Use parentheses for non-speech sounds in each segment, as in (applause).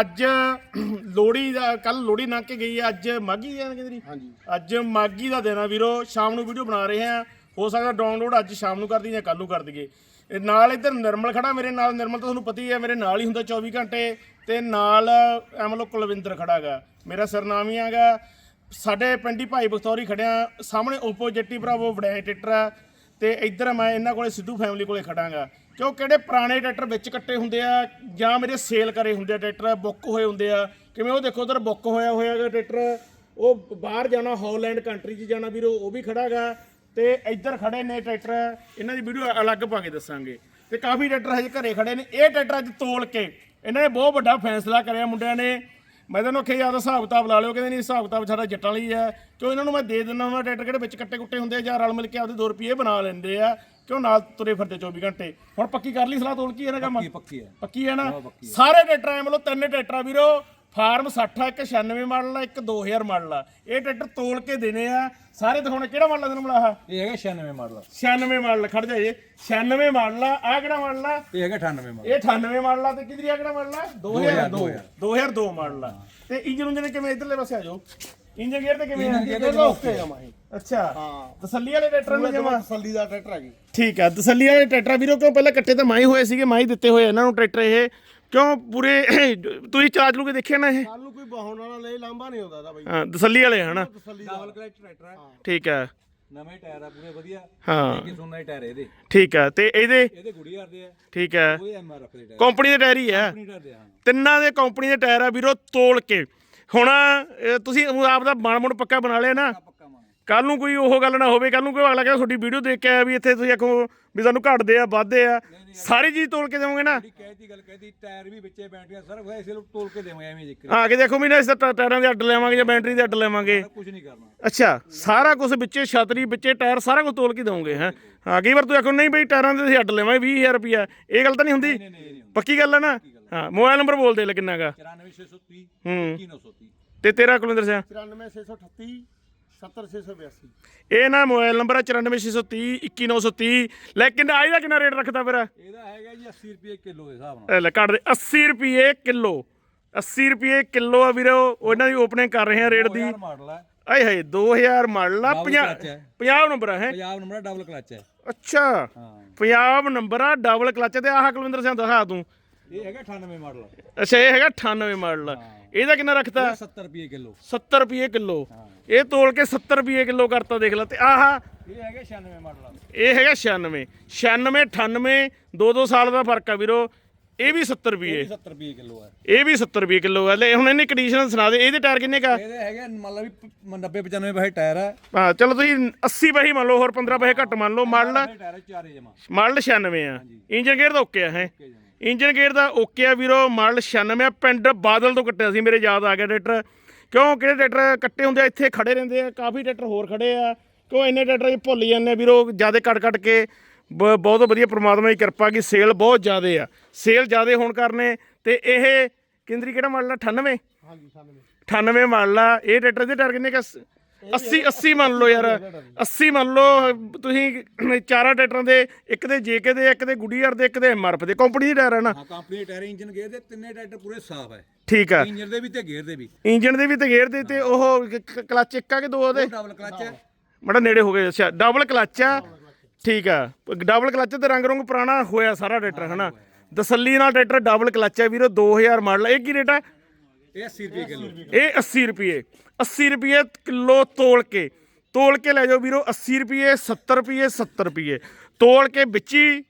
ਅੱਜ (clears throat) ਲੋੜੀ ਦਾ ਕੱਲ ਲੋੜੀ ਲੰਘ ਕੇ ਗਈ ਹੈ ਅੱਜ ਮਾਗੀ ਹੈ ਕਿੰਦਰੀ ਹਾਂਜੀ। ਅੱਜ ਮਾਗੀ ਦਾ ਦਿਨ ਆ ਵੀਰੋ ਸ਼ਾਮ ਨੂੰ ਵੀਡੀਓ ਬਣਾ ਰਹੇ ਆ ਹੋ ਸਕਦਾ ਡਾਊਨਲੋਡ ਅੱਜ ਸ਼ਾਮ ਨੂੰ ਕਰ ਦਈਏ ਜਾਂ ਕੱਲ ਨੂੰ ਕਰ ਦਈਏ। ਨਾਲ ਇੱਧਰ ਨਿਰਮਲ ਖੜਾ ਮੇਰੇ ਨਾਲ ਨਿਰਮਲ ਤਾਂ ਤੁਹਾਨੂੰ ਪਤਾ ਹੀ ਹੈ ਮੇਰੇ ਨਾਲ ਹੀ ਹੁੰਦਾ 24 ਘੰਟੇ। ਤੇ ਨਾਲ ਐਮਲੋ ਕੁਲਵਿੰਦਰ ਖੜਾਗਾ ਮੇਰਾ ਸਰਨਾਮੀ ਹੈਗਾ ਸਾਡੇ ਪਿੰਡੀ ਭਾਈ ਬਖਤੌਰੀ ਖੜਿਆ ਸਾਹਮਣੇ ਓਪੋਜਿਟ ਹੀ ਭਰਾਵੋ ਵਡਾਏ ਟਰੈਕਟਰ ਆ। ਤੇ ਇੱਧਰ ਮੈਂ ਇਹਨਾਂ ਕੋਲੇ ਸਿੱਧੂ ਫੈਮਿਲੀ ਕੋਲੇ ਖੜਾਂਗਾ। ਕਿਉਂ ਕਿਹੜੇ ਪੁਰਾਣੇ ਟਰੈਕਟਰ ਵਿੱਚ ਕੱਟੇ ਹੁੰਦੇ ਆ, ਜਾਂ ਮੇਰੇ ਸੇਲ ਕਰੇ ਹੁੰਦੇ ਆ ਟਰੈਕਟਰ, ਬੁੱਕ ਹੋਏ ਹੁੰਦੇ ਆ। ਕਿਵੇਂ ਉਹ ਦੇਖੋ, ਉਧਰ ਬੁੱਕ ਹੋਇਆ ਹੋਇਆ ਹੈਗਾ ਟਰੈਕਟਰ। ਉਹ ਬਾਹਰ ਜਾਣਾ, ਹਾਲੈਂਡ ਕੰਟਰੀ 'ਚ ਜਾਣਾ ਵੀਰੋ, ਉਹ ਵੀ ਖੜਾਗਾ ਤੇ ਇੱਧਰ ਖੜੇ ਨੇ ਟਰੈਕਟਰ। ਇਹਨਾਂ ਦੀ ਵੀਡੀਓ ਅਲੱਗ ਪਾ ਕੇ ਦੱਸਾਂਗੇ। ਤੇ ਕਾਫੀ ਟਰੈਕਟਰ ਹਜੇ ਘਰੇ ਖੜੇ ਨੇ। ਇਹ ਟਰੈਕਟਰ ਅੱਜ ਤੋਲ ਕੇ ਇਹਨਾਂ ਨੇ ਬਹੁਤ ਵੱਡਾ ਫੈਸਲਾ ਕਰਿਆ ਮੁੰਡਿਆਂ ਨੇ। ਮੈਂ ਤੁਹਾਨੂੰ ਆਖਿਆ ਯਾਦ ਹਿਸਾਬ ਕਿਤਾਬ ਲਾ ਲਿਓ। ਕਹਿੰਦੇ, ਨਹੀਂ, ਹਿਸਾਬ ਕਿਤਾਬ ਸਾਡਾ ਜੱਟਾਂ ਲਈ ਹੈ। ਕਿਉਂ ਇਹਨਾਂ ਨੂੰ ਮੈਂ ਦੇ ਦਿੰਦਾ ਉਹਨਾਂ ਟਰੈਕਟਰ ਕਿਹੜੇ ਵਿੱਚ ਕੱਟੇ ਕੁੱਟੇ ਹੁੰਦੇ ਆ ਜਾਂ ਰਲ ਮਿਲ ਕੇ ਆਪਦੇ 2 ਰੁਪਏ ਬਣਾ ਲੈਂਦੇ ਆ? ਕਿਉਂ ਨਾਲ ਤੁਰੇ ਫਿਰਦੇ 24 ਘੰਟੇ? ਹੁਣ ਪੱਕੀ ਕਰ ਲਈ ਸਲਾਹ ਤੋਲ ਕੀ ਇਹਨਾਂ ਕੰਮ ਪੱਕੀ ਹੈ। ਪੱਕੀ ਹੈ ਨਾ? ਸਾਰੇ ਟਰੈਕਟਰ ਮਤਲਬ ਤਿੰਨ ਟਰੈਕਟਰ ਵੀਰੋ ਫਾਰਮ 60 ਆ ਇੱਕ 96 ਮਾਡਲ ਆ ਇੱਕ 2000 ਮਾਡਲ ਆ। ਇਹ ਟਰੈਕਟਰ ਤੋਲ ਕੇ ਦੇਣੇ ਆ। ਸਾਰੇ ਦਿਖਾਉਣੇ ਕਿਹੜਾ ਮਾਡਲ ਆ ਤੈਨੂੰ ਬੁਲਾਹਾ ਇਹ ਹੈਗਾ 96 ਮਾਡਲ 96 ਮਾਡਲ ਖੜ ਜਾ ਜੇ 96 ਮਾਡਲ ਆ ਆ ਕਿਹੜਾ ਮਾਡਲ ਆ? ਇਹ ਹੈਗਾ 98 ਮਾਡਲ। ਇਹ 98 ਮਾਡਲ ਆ ਤੇ ਕਿਧਰੀ ਆ ਕਿਹੜਾ ਮਾਡਲ ਆ? 2002 2002 ਮਾਡਲ ਆ। ਤੇ ਇੰਜਨ ਉਂਜਨ ਕਿਵੇਂ? ਇਧਰਲੇ ਪਾਸੇ ਆ ਜਾਓ। ਇੰਜਨ ਗੇਅਰ ਤੇ ਕਿਵੇਂ ਆ? ਇਹ ਓਕੇ ਆ ਮਾਹੀ। ਅੱਛਾ ਹਾਂ। ਤਸੱਲੀ ਵਾਲੇ ਟਰੈਕਟਰ ਨੂੰ ਜਮਾ? ਤਸੱਲੀ ਦਾ ਟਰੈਕਟਰ ਹੈਗੀ ਠੀਕ ਆ ਤਸੱਲੀ ਵਾਲੇ ਟਰੈਕਟਰ ਵੀਰੋ ਕਿਉਂ ਪਹਿਲਾਂ ਕੱਟੇ ਤਾਂ ਮਾਈ ਹੋਏ ਸੀਗੇ ਮਾਈ ਦਿੱਤੇ ਹੋਏ ਇਹਨਾਂ ਨੂੰ ਟਰੈਕਟਰ ਇਹ? ਕਿਉਂ ਪੂਰੇ ਤੁਸੀਂ ਚਾਰਜ ਲੂ ਕੇ ਦੇਖਿਆ ਨਾ ਇਹ? ਕੱਲ ਨੂੰ ਕੋਈ ਬਹਾਉਣ ਵਾਲਾ ਲੈ ਲਾਂਭਾ ਨਹੀਂ ਹੁੰਦਾ ਇਹਦਾ ਬਾਈ। ਹਾਂ ਤਸੱਲੀ ਵਾਲੇ ਹਨਾ? ਤਸੱਲੀ ਦਾ। ਡਬਲ ਕਲਚ ਟਰੈਕਟਰ ਹੈ। ਠੀਕ ਆ। ਨਵੇਂ ਟਾਇਰ ਆ ਪੂਰੇ ਵਧੀਆ। ਹਾਂ। ਕਿ ਸੁਣਨਾ ਹੀ ਟਾਇਰ ਇਹਦੇ। ਠੀਕ ਆ ਤੇ ਇਹਦੇ ਇਹਦੇ ਗੁੜੀਆਰ ਦੇ ਆ। ਠੀਕ ਆ। ਦੇ ਟਾਇਰ ਕੰਪਨੀ ਦੇ ਟਾਇਰ ਹੀ ਆ। ਆਪਣੀ ਟਾਇਰ ਦੇ ਹਾਂ। ਤਿੰਨਾਂ ਦੇ ਕੰਪਨੀ ਦੇ ਟਾਇਰ ਆ ਵੀਰੋ ਤੋਲ ਕੇ। ਹੁਣ ਇਹ ਤੁਸੀਂ ਆਪ ਦਾ ਮਨ ਮੁੜ ਪੱਕਾ ਬਣਾ ਲਿਆ ਨਾ। ਕੱਲ ਨੂੰ ਕੋਈ ਉਹ ਗੱਲ ਨਾ ਹੋਵੇ ਕੱਲ ਨੂੰ ਕੋਈ ਅਗਲਾ ਕਹਿੰਦਾ ਤੁਹਾਡੀ ਵੀਡੀਓ ਦੇਖ ਕੇ ਆਇਆ ਵੀ ਇੱਥੇ ਤੁਸੀਂ ਆਖੋ ਵੀ ਸਾਨੂੰ ਘਟਦੇ ਆ ਵੱਧਦੇ ਆ। ਸਾਰੀ ਚੀਜ਼ ਤੋਲ ਕੇ ਦੇਵੋਗੇ ਨਾ। ਜਿਹੜੀ ਕਹਿਤੀ ਗੱਲ ਕਹਿਤੀ ਟਾਇਰ ਵੀ ਵਿੱਚੇ ਬੈਟਰੀਆਂ ਸਾਰਾ ਕੁਝ ਇਸੇ ਨੂੰ ਤੋਲ ਕੇ ਦੇਵਾਂਗੇ ਐਵੇਂ ਜ਼ਿਕਰ ਆ ਕੇ। ਦੇਖੋ ਵੀ ਨਾ ਇਸ ਟ- ਟਾਇਰਾਂ ਦੇ ਅੱਡ ਲੈਵਾਂਗੇ ਜਾਂ ਬੈਟਰੀ ਦੇ ਅੱਡ ਲੈਵਾਂਗੇ ਕੁਝ ਨਹੀਂ ਕਰਨਾ। ਅੱਛਾ ਸਾਰਾ ਕੁਝ ਵਿੱਚੇ ਛਤਰੀ ਵਿੱਚੇ ਟਾਇਰ ਸਾਰਾ ਕੁਝ ਤੋਲ ਕੇ ਦਵੋਗੇ ਹੈ? ਹਾਂ ਕਈ ਵਾਰ ਤੂੰ ਆਖੋ ਨਹੀਂ ਬਈ ਟਾਇਰਾਂ ਦੇ ਅਸੀਂ ਅੱਡ ਲੈਵਾਂਗੇ 20000 ਰੁਪਿਆ ਇਹ ਗੱਲ ਤਾਂ ਨਹੀਂ ਹੁੰਦੀ? ਨਹੀਂ ਨਹੀਂ ਇਹ ਨਹੀਂ। ਪੱਕੀ ਗੱਲ ਹੈ ਨਾ? ਹਾਂ ਮੋਬਾਈਲ ਨੰਬਰ ਬੋਲ ਦੇ ਲੈ ਕਿੰਨਾਗਾ 94630 ਹੂੰ। 21930 ਤੇ ਤੇਰਾ ਕੁਲਿੰਦਰ ਸਿੰਘ 94638 70682 ਇਹ ਨਾ ਮੋਬਾਈਲ ਨੰਬਰ ਹੈ 94630 21930 ਲੇਕਿਨ ਆਹ ਇਹਦਾ ਕਿੰਨਾ ਰੇਟ ਰੱਖਦਾ ਫਿਰ? ਇਹਦਾ ਹੈਗਾ ਜੀ 80 ਰੁਪਏ ਕਿਲੋ ਦੇ ਹਿਸਾਬ ਨਾਲ। ਇਹ ਲੈ ਕੱਢ ਦੇ 80 ਰੁਪਏ ਕਿਲੋ। 80 ਰੁਪਏ ਕਿਲੋ ਆ ਵੀਰੋ ਉਹਨਾਂ ਦੀ ਓਪਨਿੰਗ ਕਰ ਰਹੇ ਆ ਰੇਟ ਦੀ। ਮਾਡਲ ਹੈ ਆਏ ਹਾਏ 2000 ਮਾਡਲ ਆ Double 50 clutch ਹੈ। 50 ਨੰਬਰ ਹੈ? ਪੰਜਾਬ ਨੰਬਰ ਡਬਲ ਕਲਚ ਹੈ। ਅੱਛਾ ਹਾਂ। ਪੰਜਾਬ ਨੰਬਰ ਆ ਡਬਲ ਕਲਚ ਤੇ ਆਹ ਕੁਲਵਿੰਦਰ ਸਿੰਘ ਦਿਖਾ ਤੂੰ। ਇਹ ਹੈਗਾ 98 ਮਾਡਲ ਅੱਛਾ ਇਹ ਹੈਗਾ 98 ਮਾਡਲ ਇਹਦਾ ਕਿੰਨਾ ਰੱਖਤਾ? 70 ਰੁਪਏ ਕਿਲੋ। 70 ਰੁਪਏ ਕਿਲੋ। ਇਹ ਤੋਲ ਕੇ 70 ਰੁਪਏ ਕਿਲੋ ਕਰਤਾ ਦੇਖ ਲੈ ਤੇ ਆਹ। ਇਹ ਹੈਗਾ 96 ਮਾਡਲ ਇਹ ਹੈਗਾ 96 96 98 ਦੋ ਦੋ ਸਾਲ ਦਾ ਫ਼ਰਕ ਆ ਵੀਰੋ। ਇਹ ਵੀ 70 ਰੁਪਏ। 70 ਰੁਪਏ ਕਿਲੋ ਹੈ ਇਹ ਵੀ 70 ਰੁਪਏ ਕਿਲੋ ਹੈ ਲੈ ਹੁਣ ਇਹਨੇ ਕੰਡੀਸ਼ਨ ਸੁਣਾ ਦੇ। ਇਹਦੇ ਟਾਇਰ ਕਿੰਨੇ ਕਾ? ਇਹਦੇ ਹੈਗੇ ਮੰਨ ਲਾ ਵੀ 90 95 ਪੈਸੇ ਟਾਇਰ ਹੈ ਹਾਂ ਚਲੋ ਤੁਸੀਂ 80 ਪੈਸੇ ਮੰਨ ਲਓ ਹੋਰ 15 ਪੈਸੇ ਘੱਟ ਮੰਨ ਲਓ। ਮਾਡਲ ਟਾਇਰ ਚਾਰੇ ਜਮਾ। ਮਾਡਲ 96 ਆ। ਇੰਜਨ ਗੇਅਰ ਦਾ ਓਕੇ ਆ ਹੈ। ਇੰਜਨ ਗੇਅਰ ਦਾ ਓਕੇ ਆ ਵੀਰੋ ਮਾਡਲ 96 ਆ ਪਿੰਡ ਬਾਦਲ ਤੋਂ ਕੱਟਿਆ ਸੀ ਮੇਰੇ ਯਾਦ ਆ ਗਿਆ ਟਰੈਕਟਰ। ਕਿਉਂ? ਕਿਹੜੇ ਟਰੈਕਟਰ ਕੱਟੇ ਹੁੰਦੇ ਆ? ਇੱਥੇ ਖੜੇ ਰਹਿੰਦੇ ਆ ਕਾਫੀ ਟਰੈਕਟਰ ਹੋਰ ਖੜੇ ਆ। ਕਿਉਂ ਇੰਨੇ ਟਰੈਕਟਰ ਅਸੀਂ ਭੁੱਲ ਜਾਂਦੇ ਵੀਰੋ ਜ਼ਿਆਦਾ ਕੱਟ ਕੱਟ ਕੇ। ਬਹੁਤ ਵਧੀਆ ਪ੍ਰਮਾਤਮਾ ਦੀ ਕਿਰਪਾ ਕੀ ਸੇਲ ਬਹੁਤ ਜ਼ਿਆਦੇ ਆ। ਸੇਲ ਜ਼ਿਆਦੇ ਹੋਣ ਕਰਨੇ ਤੇ ਇਹ ਕੇਂਦਰੀ ਕਿਹੜਾ ਮਾਡਲ ਆ? 98 ਹਾਂਜੀ 96 98 ਮਾਡਲ ਆ। ਇਹ ਟਰੈਕਟਰ ਦੇ ਟਾਇਰ ਕਿੰਨੇ ਕਾ 80 80 ਮੰਨ ਲਓ ਯਾਰ। 80 ਮੰਨ ਲਓ ਤੁਸੀਂ ਚਾਰਾਂ ਟਰੈਕਟਰਾਂ ਦੇ ਇੱਕ ਦੇ ਜੇਕੇ ਦੇ ਇੱਕ ਦੇ ਗੁੱਡੀਆਰ ਦੇ ਇੱਕ ਦੇ ਐਮਆਰਐਫ ਦੇ। ਕੰਪਨੀ ਦੇ ਟਾਇਰ ਹੈ ਨਾ। ਹਾਂ ਕੰਪਨੀ ਦੇ ਟਾਇਰ ਇੰਜਨ ਗੇਅਰ ਦੇ ਤਿੰਨੇ ਟਰੈਕਟਰ ਪੂਰੇ ਸਾਫ਼ ਹੈ ਠੀਕ ਆ। ਇੰਜਨ ਦੇ ਵੀ ਤੇ ਗੇਅਰ ਦੇ ਵੀ। ਇੰਜਨ ਦੇ ਵੀ ਤੇ ਗੇਅਰ ਦੇ ਤੇ ਉਹ ਕਲਚ ਇੱਕ ਆ ਕਿ ਦੋ ਉਹਦੇ? ਡਬਲ ਕਲਚ ਹੈ ਮੜਾ ਨੇੜੇ ਹੋ ਗਏ ਅੱਛਾ ਡਬਲ ਕਲਚ ਆ। ਠੀਕ ਆ। ਡਬਲ ਕਲਚ ਤੇ ਰੰਗ ਰੰਗ ਪੁਰਾਣਾ ਹੋਇਆ ਸਾਰਾ ਟਰੈਕਟਰ ਹਨਾ? ਦਸੱਲੀ ਨਾਲ ਟਰੈਕਟਰ ਡਬਲ ਕਲਚ ਆ ਵੀਰੋ 2000 ਮਾਡਲ ਇਹ ਕੀ ਰੇਟ ਆ? ਇਹ 80 ਰੁਪਏ ਕਿਲੋ। ਇਹ 80 ਰੁਪਏ। 80 ਰੁਪਏ ਕਿਲੋ ਤੋਲ ਕੇ। ਤੋਲ ਕੇ ਲੈ ਜਾਓ ਵੀਰੋ 80 ਰੁਪਏ 70 ਰੁਪਏ 70 ਰੁਪਏ। ਤੋਲ ਕੇ ਵਿੱਚ ਹੀ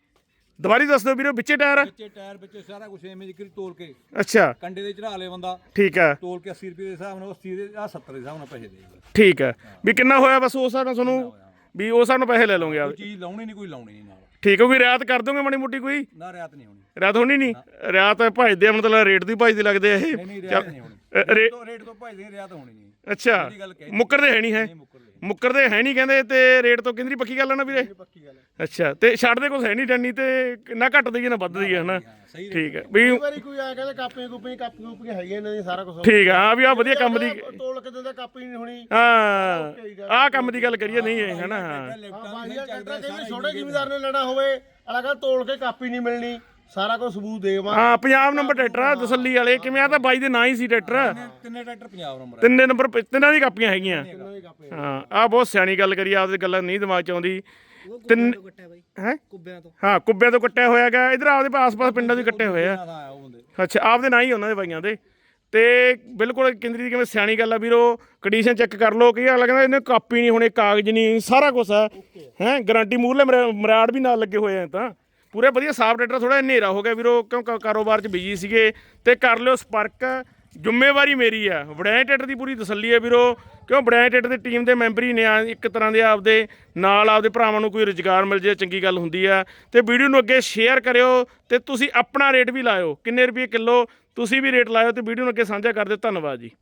ਦੁਬਾਰੀ ਦੱਸ ਦਿਓ ਵੀਰੋ ਵਿੱਚੇ ਟਾਇਰ? ਵਿੱਚੇ ਟਾਇਰ ਵਿੱਚੇ ਸਾਰਾ ਕੁਝ ਐਵੇਂ ਜਿਕਰ ਤੋਲ ਕੇ। ਅੱਛਾ। ਕੰਡੇ ਦੇ ਚੜਾ ਲੇ ਬੰਦਾ। ਠੀਕ ਆ। ਤੋਲ ਕੇ 80 ਰੁਪਏ ਦੇ ਹਿਸਾਬ ਨਾਲ 80 ਦੇ ਆ 70 ਦੇ ਹਿਸਾਬ ਨਾਲ ਪੈਸੇ ਦੇਗਾ ਠੀਕ ਆ। ਵੀ ਕਿੰਨਾ ਹੋਇਆ ਬਸ ਉਸ ਹਿਸਾਬ ਨਾਲ ਤੁਹਾਨੂੰ? ਵੀ ਉਸ ਹਿਸਾਬ ਨਾਲ ਪੈਸੇ ਲੈ ਲਓਗੇ ਆਪ ਕੋਈ ਚੀਜ਼ ਲਾਉਣੀ ਨਹੀਂ ਕੋਈ ਲਾਉਣੀ ਨਹੀਂ ਨਾਲ। ਠੀਕ ਹੋ ਗਈ ਰਿਆਤ ਕਰ ਦੋਗੇ ਮਾੜੀ ਮੋਟੀ ਕੋਈ? ਨਾ ਰਿਆਤ ਨਹੀਂ ਹੋਣੀ। ਰਿਆਤ ਹੋਣੀ ਨਹੀਂ? ਰਿਆਤ ਭਜਦੇ ਆ ਮਤਲਬ ਰੇਟ ਦੀ ਭਜਦੇ ਲੱਗਦੇ ਆ ਇਹ। ਨਹੀਂ ਨਹੀਂ ਰਿਆਤ ਨਹੀਂ ਹੋਣੀ। ਅ, ਰੇ- ਤੋਂ ਰੇਟ ਤੋਂ ਭਜਦੇ ਰਿਆਤ ਹੋਣੀ ਨਹੀਂ। ਅੱਛਾ। ਮੁੱਕਰਦੇ ਹੈ ਨਹੀਂ ਹੈ? ਨਹੀਂ ਮੁੱਕਰਦੇ। ਮੁੱਕਰਦੇ ਹੈ ਨਹੀਂ ਕਹਿੰਦੇ ਤੇ ਰੇਟ ਤੋਂ ਕਿੰਦਰੀ ਪੱਕੀ ਗੱਲ ਹੈ ਨਾ ਵੀਰੇ ਪੱਕੀ ਗੱਲ ਹੈ ਅੱਛਾ ਤੇ ਛੱਡਦੇ ਕੁਛ ਹੈ ਨਹੀਂ ਟੰਨੀ ਤੇ ਨਾ ਘੱਟ ਦਈਏ ਨਾ ਵੱਧ ਦਈਏ ਹਨਾ ਸਹੀ ਠੀਕ ਹੈ ਵੀ ਕਈ ਵਾਰੀ ਕੋਈ ਆ ਕਹਿੰਦਾ ਕਾਪੀਆਂ ਕੂਪੀਆਂ ਕਾਪੀਆਂ ਕੂਪੀਆਂ ਹੈਗੀਆਂ ਇਹਨਾਂ ਦੀ ਸਾਰਾ ਕੁਝ ਠੀਕ ਆ ਹਾਂ ਵੀ ਆ ਵਧੀਆ ਕੰਮ ਦੀ ਤੋਲ ਕੇ ਦਿੰਦਾ ਕਾਪੀ ਨਹੀਂ ਹੋਣੀ ਹਾਂ ਆਹ ਕੰਮ ਦੀ ਗੱਲ ਕਰੀਏ ਨਹੀਂ ਹੈ ਹਨਾ ਹਾਂ ਟਰੈਕਟਰ ਕਈ ਵਾਰੀ ਛੋਟੇ ਜ਼ਿਮੀਦਾਰ ਨੇ ਲੈਣਾ ਹੋਵੇ ਅਲੱਗ ਤੋਲ ਕੇ ਕਾਪੀ ਨਹੀਂ ਮਿਲਣੀ ਸਾਰਾ ਕੁਝ ਸਬੂਤ ਦੇਵਾਂ ਹਾਂ ਪੰਜਾਬ ਨੰਬਰ ਟਰੈਕਟਰ ਆ ਤਸੱਲੀ ਵਾਲੇ। ਕਿਵੇਂ ਆ ਤਾਂ ਬਾਈ ਦੇ ਨਾਂ ਹੀ ਸੀ ਟਰੈਕਟਰ। ਤਿੰਨੇ ਟਰੈਕਟਰ ਪੰਜਾਬ ਨੰਬਰ ਤਿੰਨੇ ਨੰਬਰ ਪ- ਤਿੰਨਾਂ ਦੀ ਕਾਪੀਆਂ ਹੈਗੀਆਂ। ਹਾਂ ਆ ਬਹੁਤ ਸਿਆਣੀ ਗੱਲ ਕਰੀ ਆਪਦੇ ਗੱਲਾਂ ਨਹੀਂ ਦਿਮਾਗ ਚ ਆਉਂਦੀ। ਤਿੰਨ ਹੈ? ਕੁੱਬਿਆਂ ਤੋਂ। ਹਾਂ ਕੁੱਬਿਆਂ ਤੋਂ ਕੱਟਿਆ ਹੋਇਆ ਗਾ ਇਧਰ ਆਪਦੇ ਆਸ-ਪਾਸ ਪਿੰਡਾਂ ਤੋਂ ਕੱਟੇ ਹੋਏ ਆ। ਆ ਆਇਆ ਉਹ ਬੰਦੇ ਅੱਛਾ ਆਪਦੇ ਨਾਂ ਹੀ ਉਹਨਾਂ ਦੇ ਬਾਈਆਂ ਦੇ। ਤੇ ਬਿਲਕੁਲ ਕਿੰਦਰੀ ਦੀ ਕਿਵੇਂ ਸਿਆਣੀ ਗੱਲ ਆ ਵੀਰੋ ਕੰਡੀਸ਼ਨ ਚੈੱਕ ਕਰ ਲਓ ਕਿ ਅਗਲਾ ਕਹਿੰਦਾ ਇਹਨੇ ਕਾਪੀ ਨਹੀਂ ਹੋਣੇ ਕਾਗਜ਼ ਨਹੀਂ ਸਾਰਾ ਕੁਝ ਹੈ ਹੈ ਗਾਰੰਟੀ ਮੂਰਲੇ ਮਰਾੜ ਵੀ ਨਾਲ ਲੱਗੇ ਹੋਏ ਆ ਤਾਂ। ਪੂਰੇ ਵਧੀਆ ਸਾਫ਼ ਟਰੈਕਟਰ ਥੋੜਾ ਹਨੇਰਾ ਹੋ ਗਿਆ ਵੀਰੋ, ਕਿਉਂ ਕਾਰੋਬਾਰ 'ਚ ਬਿਜ਼ੀ ਸੀਗੇ ਤੇ ਕਰ ਲਿਓ ਸੰਪਰਕ ਜ਼ਿੰਮੇਵਾਰੀ ਮੇਰੀ ਆ। ਵੜੈਂ ਟਰੈਕਟਰ ਦੀ ਪੂਰੀ ਤਸੱਲੀ ਹੈ ਵੀਰੋ, ਕਿਉਂ ਵੜੈਂ ਟਰੈਕਟਰ ਦੀ ਟੀਮ ਦੇ ਮੈਂਬਰ ਹੀ ਨੇ ਆ, ਇੱਕ ਤਰ੍ਹਾਂ ਦੇ ਆਪਦੇ, ਨਾਲ ਆਪਦੇ ਭਰਾਵਾਂ ਨੂੰ ਕੋਈ ਰੁਜ਼ਗਾਰ ਮਿਲ ਜੇ, ਚੰਗੀ ਗੱਲ ਹੁੰਦੀ ਆ। ਤੇ ਵੀਡੀਓ ਨੂੰ ਅੱਗੇ ਸ਼ੇਅਰ ਕਰਿਓ ਤੇ ਤੁਸੀਂ ਆਪਣਾ ਰੇਟ ਵੀ ਲਾਇਓ, ਕਿੰਨੇ ਰੁਪਏ ਕਿਲੋ, ਤੁਸੀਂ ਵੀ ਰੇਟ ਲਾਇਓ ਤੇ ਵੀਡੀਓ ਨੂੰ ਅੱਗੇ ਸਾਂਝਾ ਕਰ ਦਿਓ। ਧੰਨਵਾਦ ਜੀ।